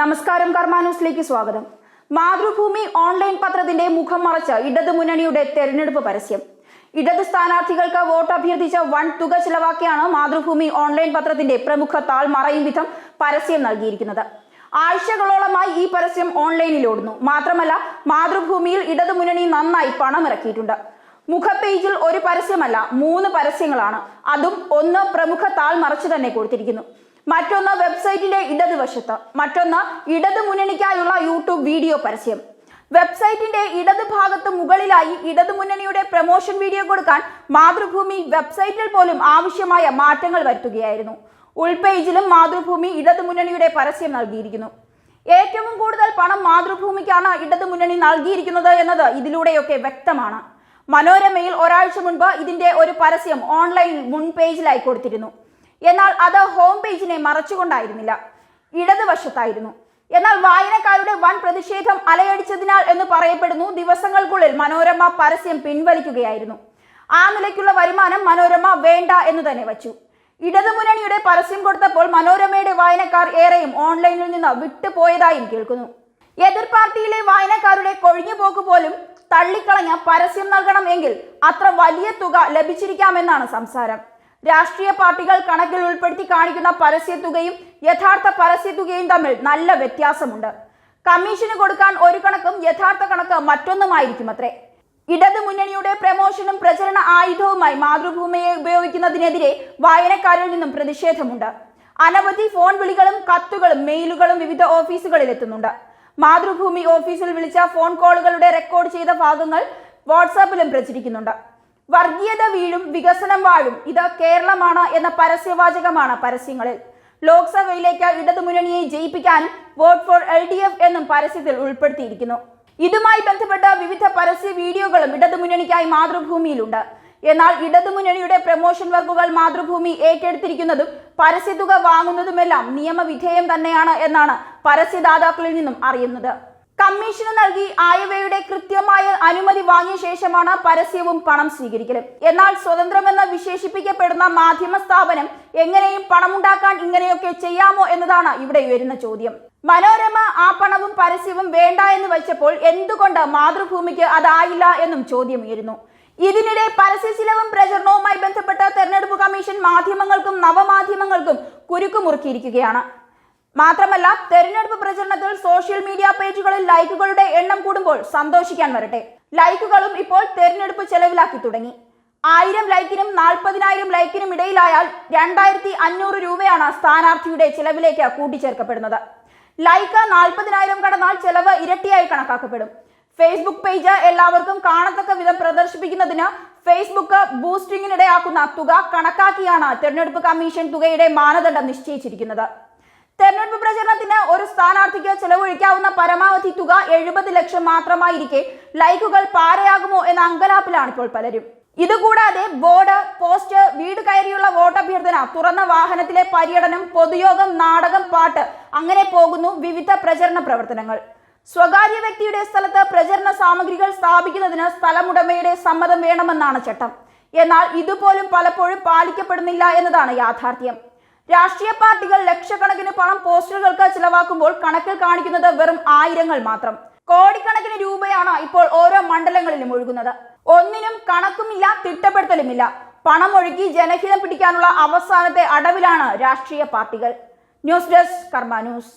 നമസ്കാരം കർമാന്യൂസിലേക്ക് സ്വാഗതം. മാതൃഭൂമി ഓൺലൈൻ പത്രത്തിന്റെ മുഖം മറച്ച ഇടതു മുന്നണിയുടെ തെരഞ്ഞെടുപ്പ് പരസ്യം. ഇടത് സ്ഥാനാർത്ഥികൾക്ക് വോട്ട് അഭ്യർത്ഥിച്ച വൺ തുക ചിലവാക്കിയാണ് മാതൃഭൂമി ഓൺലൈൻ പത്രത്തിന്റെ പ്രമുഖ താൾ മറയും വിധം പരസ്യം നൽകിയിരിക്കുന്നത്. ആഴ്ചകളോളമായി ഈ പരസ്യം ഓൺലൈനിൽ ഓടുന്നു. മാത്രമല്ല മാതൃഭൂമിയിൽ ഇടതു മുന്നണി നന്നായി പണമിറക്കിയിട്ടുണ്ട്. മുഖപേജിൽ ഒരു പരസ്യമല്ല മൂന്ന് പരസ്യങ്ങളാണ്. അതും ഒന്ന് പ്രമുഖ താൾ മറച്ചു തന്നെ കൊടുത്തിരിക്കുന്നു. മറ്റൊന്ന് വെബ്സൈറ്റിന്റെ ഇടതുവശത്ത്. മറ്റൊന്ന് ഇടതു മുന്നണിക്കായുള്ള യൂട്യൂബ് വീഡിയോ പരസ്യം. വെബ്സൈറ്റിന്റെ ഇടത് ഭാഗത്ത് മുകളിലായി ഇടതു മുന്നണിയുടെ പ്രൊമോഷൻ വീഡിയോ കൊടുക്കാൻ മാതൃഭൂമി വെബ്സൈറ്റിൽ പോലും ആവശ്യമായ മാറ്റങ്ങൾ വരുത്തുകയായിരുന്നു. ഉൾപേജിലും മാതൃഭൂമി ഇടതു മുന്നണിയുടെ പരസ്യം നൽകിയിരിക്കുന്നു. ഏറ്റവും കൂടുതൽ പണം മാതൃഭൂമിക്കാണ് ഇടതു മുന്നണി നൽകിയിരിക്കുന്നത് എന്നത് ഇതിലൂടെയൊക്കെ വ്യക്തമാണ്. മനോരമയിൽ ഒരാഴ്ച മുൻപ് ഇതിന്റെ ഒരു പരസ്യം ഓൺലൈൻ മുൻ പേജിലായി കൊടുത്തിരുന്നു. എന്നാൽ അത് ഹോം പേജിനെ മറച്ചുകൊണ്ടായിരുന്നില്ല. ഇടതുവശത്തായിരുന്നു എന്നാൽ വായനക്കാരുടെ വൻ പ്രതിഷേധം അലയടിച്ചതിനാൽ എന്ന് പറയപ്പെടുന്നു ദിവസങ്ങൾക്കുള്ളിൽ മനോരമ പരസ്യം പിൻവലിക്കുകയായിരുന്നു. ആ നിലയ്ക്കുള്ള വരുമാനം മനോരമ വേണ്ട എന്ന് തന്നെ വച്ചു. ഇടതുമുന്നണിയുടെ പരസ്യം കൊടുത്തപ്പോൾ മനോരമയുടെ വായനക്കാർ ഏറെയും ഓൺലൈനിൽ നിന്ന് വിട്ടുപോയതായും കേൾക്കുന്നു. എതിർ പാർട്ടിയിലെ വായനക്കാരുടെ കൊഴിഞ്ഞുപോക്ക് പോലും തള്ളിക്കളഞ്ഞ പരസ്യം നൽകണം എങ്കിൽ അത്ര വലിയ തുക ലഭിച്ചിരിക്കാമെന്നാണ് സംസാരം. രാഷ്ട്രീയ പാർട്ടികൾ കണക്കിൽ ഉൾപ്പെടുത്തി കാണിക്കുന്ന പരസ്യത്തുകയും യഥാർത്ഥ പരസ്യത്തുകയും തമ്മിൽ നല്ല വ്യത്യാസമുണ്ട്. കമ്മീഷന് കൊടുക്കാൻ ഒരു കണക്കും യഥാർത്ഥ കണക്ക് മറ്റൊന്നുമായിരിക്കും അത്രേ ഇടതു മുന്നണിയുടെ പ്രമോഷനും പ്രചരണ ആയുധവുമായി മാതൃഭൂമിയെ ഉപയോഗിക്കുന്നതിനെതിരെ വായനക്കാരിൽ നിന്നും പ്രതിഷേധമുണ്ട്. അനവധി ഫോൺ വിളികളും കത്തുകളും മെയിലുകളും വിവിധ ഓഫീസുകളിൽ എത്തുന്നുണ്ട്. മാതൃഭൂമി ഓഫീസിൽ വിളിച്ച ഫോൺ കോളുകളുടെ റെക്കോർഡ് ചെയ്ത ഭാഗങ്ങൾ വാട്സാപ്പിലും പ്രചരിക്കുന്നുണ്ട്. വർഗീയത വീഴും വികസനം വാഴും. ഇത് കേരളമാണ് എന്ന പരസ്യവാചകമാണ് പരസ്യങ്ങളിൽ. ലോക്സഭയിലേക്ക് ഇടതുമുന്നണിയെ ജയിപ്പിക്കാനും vote for L D F എന്നും പരസ്യത്തിൽ ഉൾപ്പെടുത്തിയിരിക്കുന്നു. ഇതുമായി ബന്ധപ്പെട്ട വിവിധ പരസ്യ വീഡിയോകളും ഇടതുമുന്നണിക്കായി മാതൃഭൂമിയിലുണ്ട്. എന്നാൽ ഇടതുമുന്നണിയുടെ പ്രമോഷൻ വർക്കുകൾ മാതൃഭൂമി ഏറ്റെടുത്തിരിക്കുന്നതും പരസ്യത്തുക വാങ്ങുന്നതുമെല്ലാം നിയമവിധേയം തന്നെയാണ് എന്നാണ് പരസ്യദാതാക്കളിൽ നിന്നും അറിയുന്നത്. കമ്മീഷന് നൽകി ആയവയുടെ കൃത്യമായ അനുമതി വാങ്ങിയ ശേഷമാണ് പരസ്യവും പണം സ്വീകരിക്കലും. എന്നാൽ സ്വതന്ത്രമെന്ന് വിശേഷിപ്പിക്കപ്പെടുന്ന മാധ്യമ സ്ഥാപനം എങ്ങനെയും പണമുണ്ടാക്കാൻ ഇങ്ങനെയൊക്കെ ചെയ്യാമോ എന്നതാണ് ഇവിടെ ഉയരുന്ന ചോദ്യം. മനോരമ ആ പണവും പരസ്യവും വേണ്ട എന്ന് വെച്ചപ്പോൾ എന്തുകൊണ്ട് മാതൃഭൂമിക്ക് അതായില്ല എന്നും ചോദ്യം ഉയരുന്നു. ഇതിനിടെ പരസ്യ ചിലവും പ്രചരണവുമായി ബന്ധപ്പെട്ട തെരഞ്ഞെടുപ്പ് കമ്മീഷൻ മാധ്യമങ്ങൾക്കും നവമാധ്യമങ്ങൾക്കും കുരുക്കുമുറുക്കിയിരിക്കുകയാണ് മാത്രമല്ല തെരഞ്ഞെടുപ്പ് പ്രചരണത്തിൽ സോഷ്യൽ മീഡിയ പേജുകളിൽ ലൈക്കുകളുടെ എണ്ണം കൂടുമ്പോൾ സന്തോഷിക്കാൻ വരട്ടെ. ലൈക്കുകളും ഇപ്പോൾ തെരഞ്ഞെടുപ്പ് ചെലവിലാക്കി തുടങ്ങി. ആയിരം ലൈക്കിനും നാൽപ്പതിനായിരം ലൈക്കിനും ഇടയിലായാൽ രണ്ടായിരത്തി അഞ്ഞൂറ് രൂപയാണ് സ്ഥാനാർത്ഥിയുടെ ചെലവിലേക്ക് കൂട്ടിച്ചേർക്കപ്പെടുന്നത്. ലൈക്ക് നാൽപ്പതിനായിരം കടന്നാൽ ചെലവ് ഇരട്ടിയായി കണക്കാക്കപ്പെടും. ഫേസ്ബുക്ക് പേജ് എല്ലാവർക്കും കാണത്തക്ക വിധം പ്രദർശിപ്പിക്കുന്നതിന് ഫേസ്ബുക്ക് ബൂസ്റ്റിംഗിനിടയാക്കുന്ന തുക കണക്കാക്കിയാണ് തെരഞ്ഞെടുപ്പ് കമ്മീഷൻ തുകയുടെ മാനദണ്ഡം നിശ്ചയിച്ചിരിക്കുന്നത്. തെരഞ്ഞെടുപ്പ് പ്രചരണത്തിന് ഒരു സ്ഥാനാർത്ഥിക്ക് ചെലവഴിക്കാവുന്ന പരമാവധി തുക എഴുപത് ലക്ഷം മാത്രമായിരിക്കെ ലൈക്കുകൾ പാരയാകുമോ എന്ന അങ്കലാപ്പിലാണ് ഇപ്പോൾ പലരും. ഇതുകൂടാതെ ബോർഡ് പോസ്റ്റ് വീട് കയറിയുള്ള വോട്ടഭ്യർത്ഥന തുറന്ന വാഹനത്തിലെ പര്യടനം പൊതുയോഗം നാടകം പാട്ട് അങ്ങനെ പോകുന്നു വിവിധ പ്രചരണ പ്രവർത്തനങ്ങൾ. സ്വകാര്യ വ്യക്തിയുടെ സ്ഥലത്ത് പ്രചരണ സാമഗ്രികൾ സ്ഥാപിക്കുന്നതിന് സ്ഥലമുടമയുടെ സമ്മതം വേണമെന്നാണ് ചട്ടം. എന്നാൽ ഇതുപോലും പലപ്പോഴും പാലിക്കപ്പെടുന്നില്ല എന്നതാണ് യാഥാർത്ഥ്യം. രാഷ്ട്രീയ പാർട്ടികൾ ലക്ഷക്കണക്കിന് പണം പോസ്റ്ററുകൾക്ക് ചിലവാക്കുമ്പോൾ കണക്കിൽ കാണിക്കുന്നത് വെറും ആയിരങ്ങൾ മാത്രം. കോടിക്കണക്കിന് രൂപയാണ് ഇപ്പോൾ ഓരോ മണ്ഡലങ്ങളിലും ഒഴുകുന്നത്. ഒന്നിനും കണക്കുമില്ല തിട്ടപ്പെടുത്തലുമില്ല. പണം ഒഴുകി ജനഹിതം പിടിക്കാനുള്ള അവസാനത്തെ അടവിലാണ് രാഷ്ട്രീയ പാർട്ടികൾ. News desk Karma news.